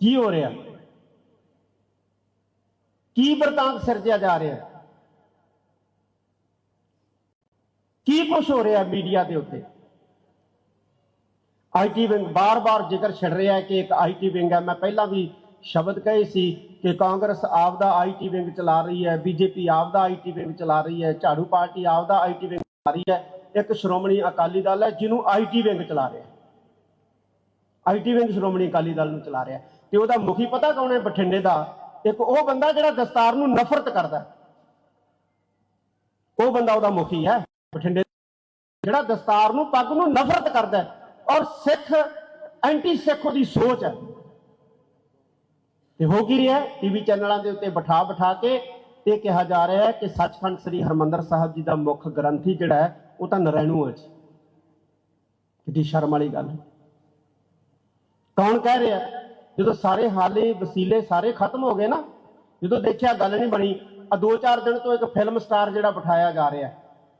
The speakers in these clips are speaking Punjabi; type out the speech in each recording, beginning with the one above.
ਕੀ ਹੋ ਰਿਹਾ? ਕੀ ਵਰਤਾਂਤ ਸਿਰਜਿਆ ਜਾ ਰਿਹਾ? ਕੀ ਕੁਝ ਹੋ ਰਿਹਾ ਮੀਡੀਆ ਦੇ ਉੱਤੇ? ਆਈਟੀ ਵਿੰਗ ਬਾਰ-ਬਾਰ ਜ਼ਿਕਰ ਛਿੜ ਰਿਹਾ ਹੈ ਕਿ ਇੱਕ ਆਈਟੀ ਵਿੰਗ ਹੈ। ਮੈਂ ਪਹਿਲਾਂ ਵੀ ਸ਼ਬਦ ਕਹੇ ਸੀ ਕਿ ਕਾਂਗਰਸ ਆਪਦਾ ਆਈਟੀ ਵਿੰਗ ਚਲਾ ਰਹੀ ਹੈ, ਬੀਜੇਪੀ ਆਪਦਾ ਆਈਟੀ ਵਿੰਗ ਚਲਾ ਰਹੀ ਹੈ, ਝਾੜੂ ਪਾਰਟੀ ਆਪਦਾ ਆਈਟੀ ਵਿੰਗ ਚਲਾ ਰਹੀ ਹੈ। ਇੱਕ ਸ਼੍ਰੋਮਣੀ ਅਕਾਲੀ ਦਲ ਹੈ ਜਿਹਨੂੰ ਆਈਟੀ ਵਿੰਗ ਚਲਾ ਰਿਹਾ ਹੈ। ਆਈਟੀ ਵਿੰਗ ਸ਼੍ਰੋਮਣੀ ਅਕਾਲੀ ਦਲ ਨੂੰ ਚਲਾ ਰਿਹਾ ਤੇ ਉਹਦਾ ਮੁਖੀ ਪਤਾ ਕੌਣ ਹੈ ਬਠਿੰਡੇ ਦਾ? ਇੱਕ ਉਹ ਬੰਦਾ ਜਿਹੜਾ ਦਸਤਾਰ ਨੂੰ ਨਫ਼ਰਤ ਕਰਦਾ ਉਹ ਬੰਦਾ ਉਹਦਾ ਮੁਖੀ ਹੈ ਬਠਿੰਡੇ ਜਿਹੜਾ ਦਸਤਾਰ ਨੂੰ, ਪੱਗ ਨੂੰ ਨਫ਼ਰਤ ਕਰਦਾ ਔਰ ਸਿੱਖ ਐਂਟੀ ਸਿੱਖ ਉਹਦੀ ਸੋਚ ਹੈ। ਤੇ ਹੋ ਕੀ ਰਿਹਾ ਟੀਵੀ ਚੈਨਲਾਂ ਦੇ ਉੱਤੇ ਬਿਠਾ ਬਿਠਾ ਕੇ ਇਹ ਕਿਹਾ ਜਾ ਰਿਹਾ ਹੈ ਕਿ ਸੱਚਖੰਡ ਸ੍ਰੀ ਹਰਮੰਦਰ ਸਾਹਿਬ ਜੀ ਦਾ ਮੁੱਖ ਗ੍ਰੰਥੀ ਜਿਹੜਾ ਹੈ, ਉਹ ਤਾਂ ਨਰੈਣੂ ਹੈ ਜੀ। ਕਿੱਡੀ ਸ਼ਰਮ ਵਾਲੀ ਗੱਲ ਹੈ। ਕੌਣ ਕਹਿ ਰਿਹਾ ਜਦੋਂ ਸਾਰੇ ਹਾਲੇ ਵਸੀਲੇ ਸਾਰੇ ਖਤਮ ਹੋ ਗਏ ਨਾ, ਜਦੋਂ ਦੇਖਿਆ ਗੱਲ ਨਹੀਂ ਬਣੀ ਆ ਦੋ ਚਾਰ ਦਿਨ ਤੋਂ ਇੱਕ ਫਿਲਮ ਸਟਾਰ ਜਿਹੜਾ ਬਿਠਾਇਆ ਜਾ ਰਿਹਾ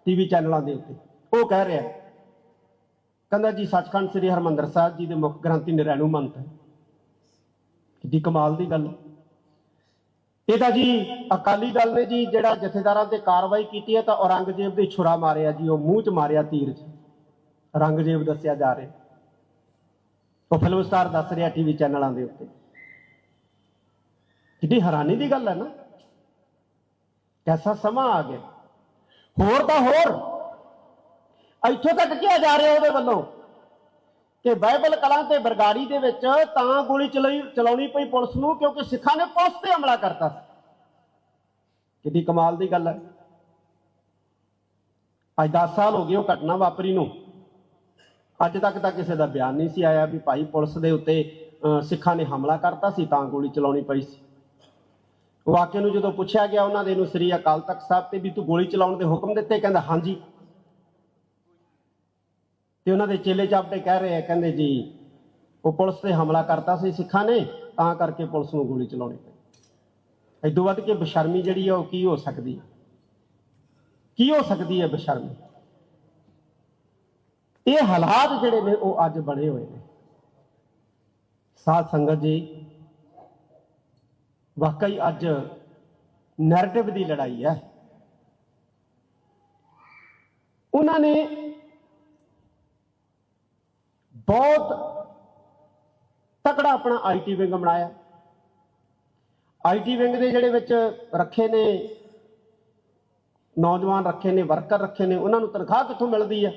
ਟੀਵੀ ਚੈਨਲਾਂ ਦੇ ਉੱਤੇ। ਉਹ ਕਹਿ ਰਿਹਾ ਕਹਿੰਦਾ ਜੀ ਸੱਚਖੰਡ ਸ੍ਰੀ ਹਰਮੰਦਰ ਸਾਹਿਬ ਜੀ ਦੇ ਮੁੱਖ ਗ੍ਰੰਥੀ ਨਰੈਣੂ ਮੰਤ ਹੈ। ਕਿੱਡੀ ਕਮਾਲ ਦੀ ਗੱਲ। ਇਹ ਤਾਂ ਜੀ ਅਕਾਲੀ ਦਲ ਨੇ ਜੀ ਜਿਹੜਾ ਜਥੇਦਾਰਾਂ ਤੇ ਕਾਰਵਾਈ ਕੀਤੀ ਹੈ ਤਾਂ ਔਰੰਗਜ਼ੇਬ ਦੇ ਛੁਰਾ ਮਾਰਿਆ ਜੀ, ਉਹ ਮੂੰਹ 'ਚ ਮਾਰਿਆ ਤੀਰ 'ਚ। ਔਰੰਗਜ਼ੇਬ ਦੱਸਿਆ ਜਾ ਰਿਹਾ ਉਹ ਫਿਲਮ ਸਟਾਰ ਦੱਸ ਰਿਹਾ ਟੀਵੀ ਚੈਨਲਾਂ ਦੇ ਉੱਤੇ। ਕਿੱਡੀ ਹੈਰਾਨੀ ਦੀ ਗੱਲ ਹੈ ਨਾ। ਕੈਸਾ ਸਮਾਂ ਆ ਗਿਆ। ਹੋਰ ਤਾਂ ਹੋਰ। ਇੱਥੋਂ ਤੱਕ ਕਿਹਾ ਜਾ ਰਿਹਾ ਉਹਦੇ ਵੱਲੋਂ ਕਿ ਬਾਈਬਲ ਕਲਾਂ ਤੇ ਬਰਗਾੜੀ ਦੇ ਵਿੱਚ ਤਾਂ ਗੋਲੀ ਚਲਾਈ, ਚਲਾਉਣੀ ਪਈ ਪੁਲਿਸ ਨੂੰ ਕਿਉਂਕਿ ਸਿੱਖਾਂ ਨੇ ਪੁਲਿਸ ਤੇ ਹਮਲਾ ਕਰਤਾ ਸੀ। ਕਿੱਡੀ ਕਮਾਲ ਦੀ ਗੱਲ ਹੈ। ਅੱਜ 10 ਸਾਲ ਹੋ ਗਏ ਉਹ ਘਟਨਾ ਵਾਪਰੀ ਨੂੰ। ਅੱਜ ਤੱਕ ਤਾਂ ਕਿਸੇ ਦਾ ਬਿਆਨ ਨਹੀਂ ਸੀ ਆਇਆ ਵੀ ਭਾਈ ਪੁਲਿਸ ਦੇ ਉੱਤੇ ਸਿੱਖਾਂ ਨੇ ਹਮਲਾ ਕਰਤਾ ਸੀ, ਤਾਂ ਗੋਲੀ ਚਲਾਉਣੀ ਪਈ ਸੀ। ਵਾਕਿਆ ਨੂੰ ਜਦੋਂ ਪੁੱਛਿਆ ਗਿਆ ਉਹਨਾਂ ਦੇ ਨੂੰ ਸ੍ਰੀ ਅਕਾਲ ਤਖਤ ਸਾਹਿਬ ਤੇ ਵੀ ਤੂੰ ਗੋਲੀ ਚਲਾਉਣ ਦੇ ਹੁਕਮ ਦਿੱਤੇ, ਕਹਿੰਦਾ ਹਾਂਜੀ। ਤੇ ਉਹਨਾਂ ਦੇ ਚੇਲੇ ਚਾਪਟੇ ਕਹਿ ਰਹੇ ਆ, ਕਹਿੰਦੇ ਜੀ, ਉਹ ਪੁਲਿਸ ਤੇ ਹਮਲਾ ਕਰਤਾ ਸੀ ਸਿੱਖਾਂ ਨੇ, ਤਾਂ ਕਰਕੇ ਪੁਲਿਸ ਨੂੰ ਗੋਲੀ ਚਲਾਉਣੀ ਪਈ। ਇਦੋਂ ਵੱਧ ਕੇ ਬਸ਼ਰਮੀ ਜਿਹੜੀ ਆ, ਉਹ ਕੀ ਹੋ ਸਕਦੀ ਹੈ ਕੀ ਹੋ ਸਕਦੀ ਹੈ ਬਸ਼ਰਮੀ? ਇਹ ਹਾਲਾਤ ਜਿਹੜੇ ਨੇ ਉਹ ਅੱਜ ਬਣੇ ਹੋਏ ਨੇ। ਸਾਧ ਸੰਗਤ ਜੀ, ਵਾਕਈ ਅੱਜ ਨੈਰੇਟਿਵ ਦੀ ਲੜਾਈ ਹੈ। ਉਹਨਾਂ ਨੇ ਬਹੁਤ ਤਕੜਾ ਆਪਣਾ ਆਈਟੀ ਵਿੰਗ ਬਣਾਇਆ। ਆਈਟੀ ਵਿੰਗ ਦੇ ਜਿਹੜੇ ਵਿੱਚ ਰੱਖੇ ਨੇ, ਨੌਜਵਾਨ ਰੱਖੇ ਨੇ ਵਰਕਰ ਰੱਖੇ ਨੇ, ਉਹਨਾਂ ਨੂੰ ਤਨਖਾਹ ਕਿੱਥੋਂ ਮਿਲਦੀ ਹੈ?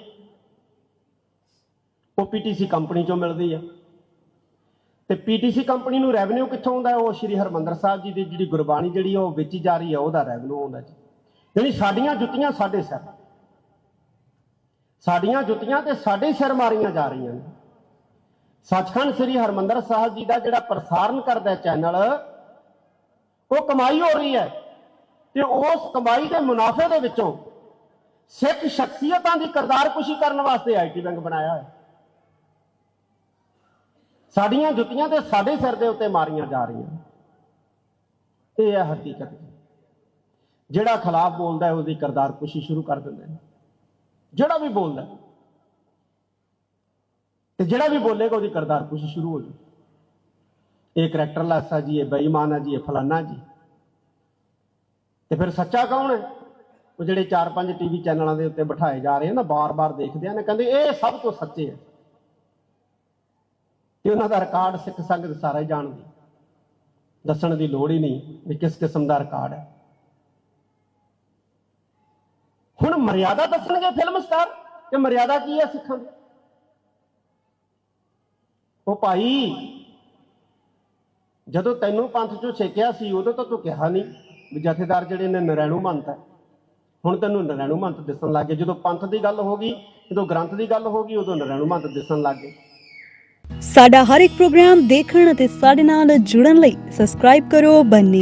ਉਹ ਪੀਟੀਸੀ ਕੰਪਨੀ ਚੋਂ ਮਿਲਦੀ ਹੈ ਤੇ ਪੀਟੀਸੀ ਕੰਪਨੀ ਨੂੰ ਰੈਵਨਿਊ ਕਿੱਥੋਂ ਆਉਂਦਾ? ਉਹ ਸ਼੍ਰੀ ਹਰਮੰਦਰ ਸਾਹਿਬ ਜੀ ਦੀ ਜਿਹੜੀ ਗੁਰਬਾਣੀ ਜਿਹੜੀ ਉਹ ਵੇਚੀ ਜਾ ਰਹੀ ਹੈ ਉਹਦਾ ਰੈਵਨਿਊ ਆਉਂਦਾ ਜੀ। ਜਿਹੜੀ ਸਾਡੀਆਂ ਜੁੱਤੀਆਂ ਸਾਡੇ ਸਿਰ। ਸਾਡੀਆਂ ਜੁੱਤੀਆਂ ਤੇ ਸਾਡੇ ਸਿਰ ਮਾਰੀਆਂ ਜਾ ਰਹੀਆਂ ਨੇ। ਸੱਚਖੰਡ ਸ੍ਰੀ ਹਰਮੰਦਰ ਸਾਹਿਬ ਜੀ ਦਾ ਜਿਹੜਾ ਪ੍ਰਸਾਰਣ ਕਰਦਾ ਚੈਨਲ, ਉਹ ਕਮਾਈ ਹੋ ਰਹੀ ਹੈ। ਤੇ ਉਸ ਕਮਾਈ ਦੇ ਮੁਨਾਫੇ ਦੇ ਵਿੱਚੋਂ ਸਿੱਖ ਸ਼ਖਸੀਅਤਾਂ ਦੀ ਕਰਤਾਰਕੁਸ਼ੀ ਕਰਨ ਵਾਸਤੇ ਆਈਟੀ ਬੈਂਕ ਬਣਾਇਆ ਹੋਇਆ। ਸਾਡੀਆਂ ਜੁੱਤੀਆਂ ਤੇ ਸਾਡੇ ਸਿਰ ਦੇ ਉੱਤੇ ਮਾਰੀਆਂ ਜਾ ਰਹੀਆਂ। ਇਹ ਹੈ ਹਕੀਕਤ। ਜਿਹੜਾ ਖਿਲਾਫ ਬੋਲਦਾ ਹੈ, ਉਹਦੀ ਕਰਤਾਰਕੁਸ਼ੀ ਸ਼ੁਰੂ ਕਰ ਦਿੰਦੇ ਨੇ। ਜਿਹੜਾ ਵੀ ਬੋਲਦਾ ਹੈ। ਤੇ ਜਿਹੜਾ ਵੀ ਬੋਲੇਗਾ, ਉਹਦੀ ਕਰਦਾਰ ਕਰਤਾਰਕੁਸ਼ੀ ਸ਼ੁਰੂ ਹੋ ਜੂ ਇਹ ਕਰੈਕਟਰਲੈਸ ਆ ਜੀ, ਇਹ ਬੇਈਮਾਨ ਆ ਜੀ, ਇਹ ਫਲਾਨਾ ਜੀ। ਤੇ ਫਿਰ ਸੱਚਾ ਕੌਣ ਹੈ? ਉਹ ਜਿਹੜੇ 4-5 ਟੀਵੀ ਚੈਨਲਾਂ ਦੇ ਉੱਤੇ ਬਿਠਾਏ ਜਾ ਰਹੇ ਆ ਨਾ, ਬਾਰ-ਬਾਰ ਦੇਖਦੇ ਆ ਨਾ, ਕਹਿੰਦੇ ਇਹ ਸਭ ਤੋਂ ਸੱਚੇ ਹੈ ਤੇ ਉਹਨਾਂ ਦਾ ਰਿਕਾਰਡ ਸਿੱਖ ਸੰਗਤ ਸਾਰਾ ਹੀ ਜਾਣਦੀ। ਦੱਸਣ ਦੀ ਲੋੜ ਹੀ ਨਹੀਂ ਵੀ ਕਿਸ ਕਿਸਮ ਦਾ ਰਿਕਾਰਡ ਹੈ। ਹੁਣ ਮਰਿਆਦਾ ਦੱਸਣਗੇ ਫਿਲਮ ਸਟਾਰ ਕਿ ਮਰਿਆਦਾ ਕੀ ਹੈ ਸਿੱਖਾਂ ਦੀ? ਉਹ ਭਾਈ, ਜਦੋਂ ਤੈਨੂੰ ਪੰਥ ਚੋਂ ਛੇਕਿਆ ਸੀ, ਉਦੋਂ ਤਾਂ ਤੂੰ ਕਿਹਾ ਨਹੀਂ ਵੀ ਜਥੇਦਾਰ ਜਿਹੜੇ ਨੇ ਨਰੈਣੂ ਮੰਤ ਹੈ। ਹੁਣ ਤੈਨੂੰ ਨਰੈਣੂ ਮੰਤ ਦਿਸਣ ਲੱਗ ਗਏ। ਜਦੋਂ ਪੰਥ ਦੀ ਗੱਲ ਹੋ ਗਈ, ਜਦੋਂ ਗ੍ਰੰਥ ਦੀ ਗੱਲ ਹੋ ਗਈ, ਉਦੋਂ ਨਰੈਣੂ ਮੰਤ ਦਿਸਣ ਲੱਗ ਗਏ। ਸਾਡਾ ਹਰ ਇੱਕ ਪ੍ਰੋਗਰਾਮ ਦੇਖਣ ਅਤੇ ਸਾਡੇ ਨਾਲ ਜੁੜਨ ਲਈ ਸਬਸਕ੍ਰਾਈਬ ਕਰੋ ਬੰਨੇ